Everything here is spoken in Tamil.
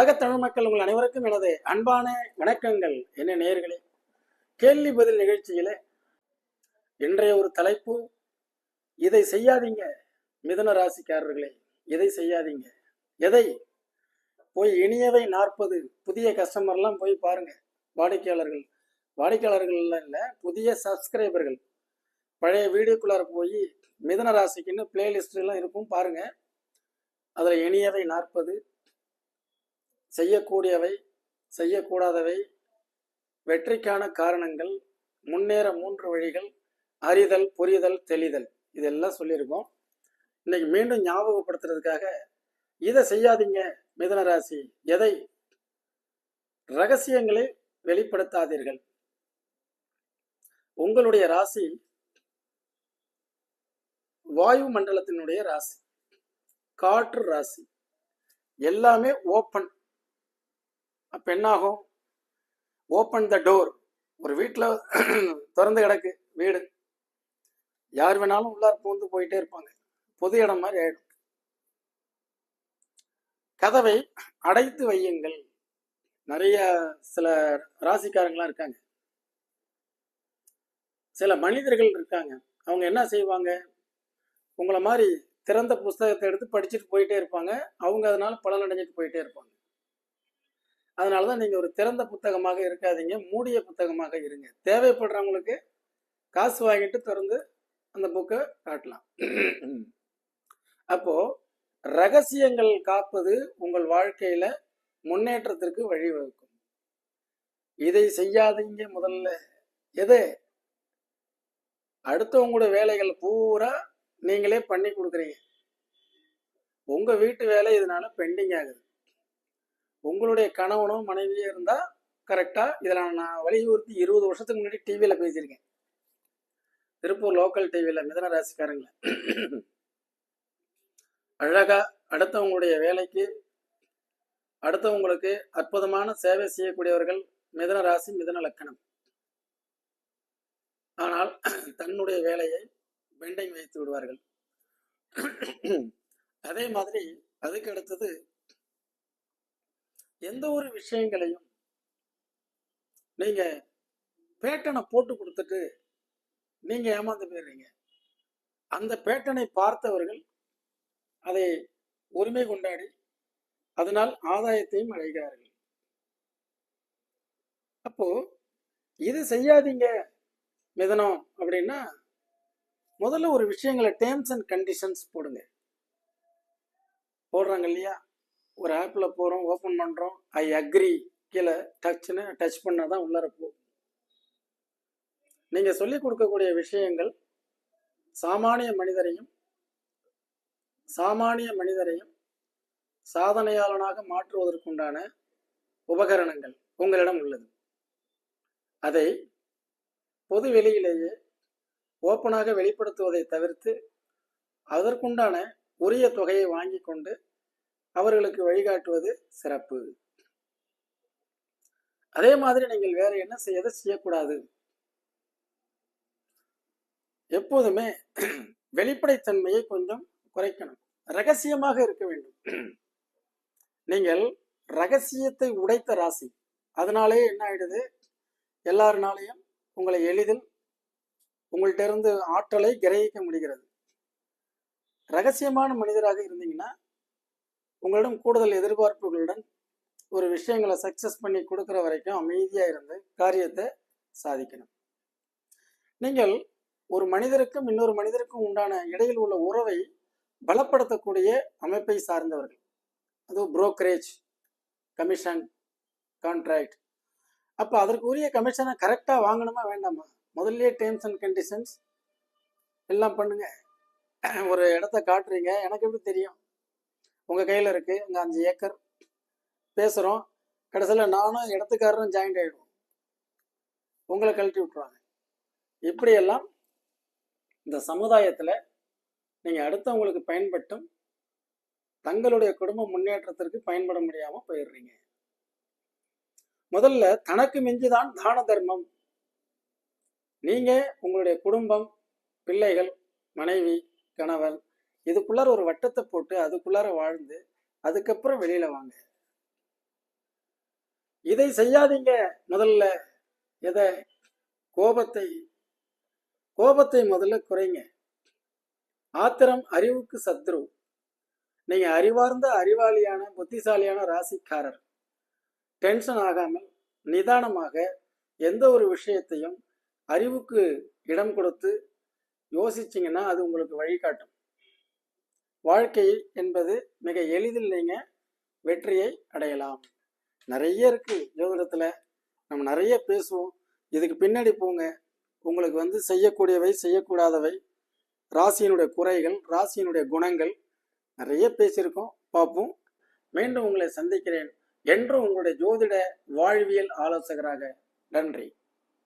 உலகத் தமிழ் மக்கள் உங்கள் அனைவருக்கும் எனது அன்பான வணக்கங்கள். என்ன நேர்களே கேள்வி பதில் நிகழ்ச்சியில இன்றைய ஒரு தலைப்பு இதை செய்யாதீங்க மிதன ராசிக்காரர்களே இதை செய்யாதீங்க. எதை? போய் இனியவை நாற்பது புதிய கஸ்டமர்லாம் போய் பாருங்க வாடிக்கையாளர்கள். வாடிக்கையாளர்கள் இல்லை புதிய சப்ஸ்கிரைபர்கள் பழைய வீடியோக்குள்ளார போய் மிதன ராசிக்குன்னு பிளேலிஸ்ட் எல்லாம் இருக்கும் பாருங்க. அதில் இனியவை நாற்பது செய்யக்கூடியவை செய்யக்கூடாதவை வெற்றிக்கான காரணங்கள் முன்னேற மூன்று வழிகள் அறிதல் புரிதல் தெளிதல். இதெல்லாம் சொல்லியிருக்கோம். இன்னைக்கு மீண்டும் ஞாபகப்படுத்துறதுக்காக இதை செய்யாதீங்க மிதன ராசி எதை? ரகசியங்களை வெளிப்படுத்தாதீர்கள். உங்களுடைய ராசி வாயு மண்டலத்தினுடைய ராசி காற்று ராசி. எல்லாமே ஓப்பன் அப்போ என்னாகும்? ஓப்பன் த டோர் ஒரு வீட்டில் திறந்து கிடக்கு வீடு. யார் வேணாலும் உள்ளார பூந்து போயிட்டே இருப்பாங்க. பொது இடம் மாதிரி ஆயிடும். கதவை அடைத்து வையுங்கள். நிறைய சில ராசிக்காரங்களாம் இருக்காங்க. சில மனிதர்கள் இருக்காங்க. அவங்க என்ன செய்வாங்க? உங்களை மாதிரி திறந்த புஸ்தகத்தை எடுத்து படிச்சுட்டு போயிட்டே இருப்பாங்க. அவங்க அதனால பலன் அடைஞ்சிட்டு போயிட்டே இருப்பாங்க. அதனால தான் நீங்கள் ஒரு திறந்த புத்தகமாக இருக்காதீங்க மூடிய புத்தகமாக இருங்க. தேவைப்படுறவங்களுக்கு காசு வாங்கிட்டு திறந்து அந்த புக்கை காட்டலாம். அப்போ ரகசியங்கள் காப்பது உங்கள் வாழ்க்கையில முன்னேற்றத்திற்கு வழிவகுக்கும். இதை செய்யாதீங்க முதல்ல. எது? அடுத்தவங்களோட வேலைகள் பூரா நீங்களே பண்ணி கொடுக்குறீங்க. உங்க வீட்டு வேலை இதனால பெண்டிங் ஆகுது. உங்களுடைய கணவனோ மனைவியோ இருந்தால் கரெக்டாக இதில் நான் வலியுறுத்தி இருபது வருஷத்துக்கு முன்னாடி டிவியில் பேசியிருக்கேன். திருப்பூர் லோக்கல் டிவியில் மிதன ராசிக்காரங்கள. அழகாக அடுத்தவங்களுடைய வேலைக்கு அடுத்தவங்களுக்கு அற்புதமான சேவை செய்யக்கூடியவர்கள் மிதன ராசி மிதன லக்கணம். ஆனால் தன்னுடைய வேலையை பெண்டிங் வைத்து விடுவார்கள். அதே மாதிரி அதுக்கு அடுத்தது எந்த ஒரு விஷயங்களையும் நீங்க பேட்டனை போட்டு கொடுத்துட்டு நீங்க ஏமாந்து போயிடுறீங்க. அந்த பேட்டனை பார்த்தவர்கள் அதை உரிமை கொண்டாடி அதனால் ஆதாயத்தையும் அடைகிறார்கள். அப்போ இது செய்யாதீங்க மிதனம் அப்படின்னா முதல்ல ஒரு விஷயங்களை டேர்ம்ஸ் அண்ட் கண்டிஷன்ஸ் போடுங்க. போடுறாங்க இல்லையா? ஒரு ஆப்பில் போகிறோம் ஓப்பன் பண்ணுறோம் ஐ அக்ரி கீழே டச்னு டச் பண்ணால் தான் உள்ளார போகும். நீங்கள் சொல்லிக் கொடுக்கக்கூடிய விஷயங்கள் சாமானிய மனிதரையும் சாமானிய மனிதரையும் சாதனையாளனாக மாற்றுவதற்குண்டான உபகரணங்கள் உங்களிடம் உள்ளது. அதை பொது வெளியிலேயே ஓப்பனாக வெளிப்படுத்துவதை தவிர்த்து அதற்குண்டான உரிய தொகையை வாங்கி கொண்டு அவர்களுக்கு வழிகாட்டுவது சிறப்பு. அதே மாதிரி நீங்கள் வேற என்ன செய்ய எதை செய்யக்கூடாது? எப்போதுமே வெளிப்படைத்தன்மையை கொஞ்சம் குறைக்கணும். ரகசியமாக இருக்க வேண்டும். நீங்கள் ரகசியத்தை உடைத்த ராசி. அதனாலே என்ன ஆயிடுது? எல்லாருனாலையும் உங்களை எளிதில் உங்கள்கிட்ட இருந்து ஆற்றலை கிரகிக்க முடிகிறது. ரகசியமான மனிதராக இருந்தீங்கன்னா உங்களிடம் கூடுதல் எதிர்பார்ப்புகளுடன் ஒரு விஷயங்களை சக்சஸ் பண்ணி கொடுக்குற வரைக்கும் அமைதியாக இருந்து காரியத்தை சாதிக்கணும். நீங்கள் ஒரு மனிதருக்கும் இன்னொரு மனிதருக்கும் உண்டான இடையில் உள்ள உறவை பலப்படுத்தக்கூடிய அமைப்பை சார்ந்தவர்கள். அது புரோக்கரேஜ் கமிஷன் கான்ட்ராக்ட் அப்போ அதற்கு உரிய கமிஷனை கரெக்டாக வாங்கணுமா வேண்டாமா? முதல்லயே டேர்ம்ஸ் அண்ட் கண்டிஷன்ஸ் எல்லாம் பண்ணுங்க. ஒரு இடத்த காட்டுறீங்க. எனக்கு எப்படி தெரியும்? உங்கள் கையில் இருக்குது அங்கே அஞ்சு ஏக்கர். பேசுகிறோம் கடைசியில் நானும் இடத்துக்காரரும் ஜாயிண்ட் ஆகிடுவோம் உங்களை கழட்டி விட்டுருவாங்க. இப்படியெல்லாம் இந்த சமுதாயத்தில் நீங்கள் அடுத்தவங்களுக்கு பயன்பட்டும் தங்களுடைய குடும்ப முன்னேற்றத்திற்கு பயன்பட முடியாமல் போயிடுறீங்க. முதல்ல தனக்கு மிஞ்சிதான் தான தர்மம். நீங்கள் உங்களுடைய குடும்பம் பிள்ளைகள் மனைவி கணவன் இதுக்குள்ளார ஒரு வட்டத்தை போட்டு அதுக்குள்ளார வாழ்ந்து அதுக்கப்புறம் வெளியில வாங்க. இதை செய்யாதீங்க. முதல்ல எதை? கோபத்தை. கோபத்தை முதல்ல குறைங்க. ஆத்திரம் அறிவுக்கு சத்ரு. நீங்க அறிவார்ந்த அறிவாளியான புத்திசாலியான ராசிக்காரர். டென்ஷன் ஆகாமல் நிதானமாக எந்த ஒரு விஷயத்தையும் அறிவுக்கு இடம் கொடுத்து யோசிச்சிங்கன்னா அது உங்களுக்கு வழிகாட்டும். வாழ்க்கை என்பது மிக எளிதில் நீங்க வெற்றியை அடையலாம். நிறைய இருக்கு ஜோதிடத்துல. நம்ம நிறைய பேசுவோம். இதுக்கு பின்னாடி போங்க. உங்களுக்கு வந்து செய்யக்கூடியவை செய்யக்கூடாதவை ராசியினுடைய குறைகள் ராசியினுடைய குணங்கள் நிறைய பேசியிருக்கோம். பார்ப்போம். மீண்டும் உங்களை சந்திக்கிறேன். என்றும் உங்களுடைய ஜோதிட வாழ்வியல் ஆலோசகராக நன்றி.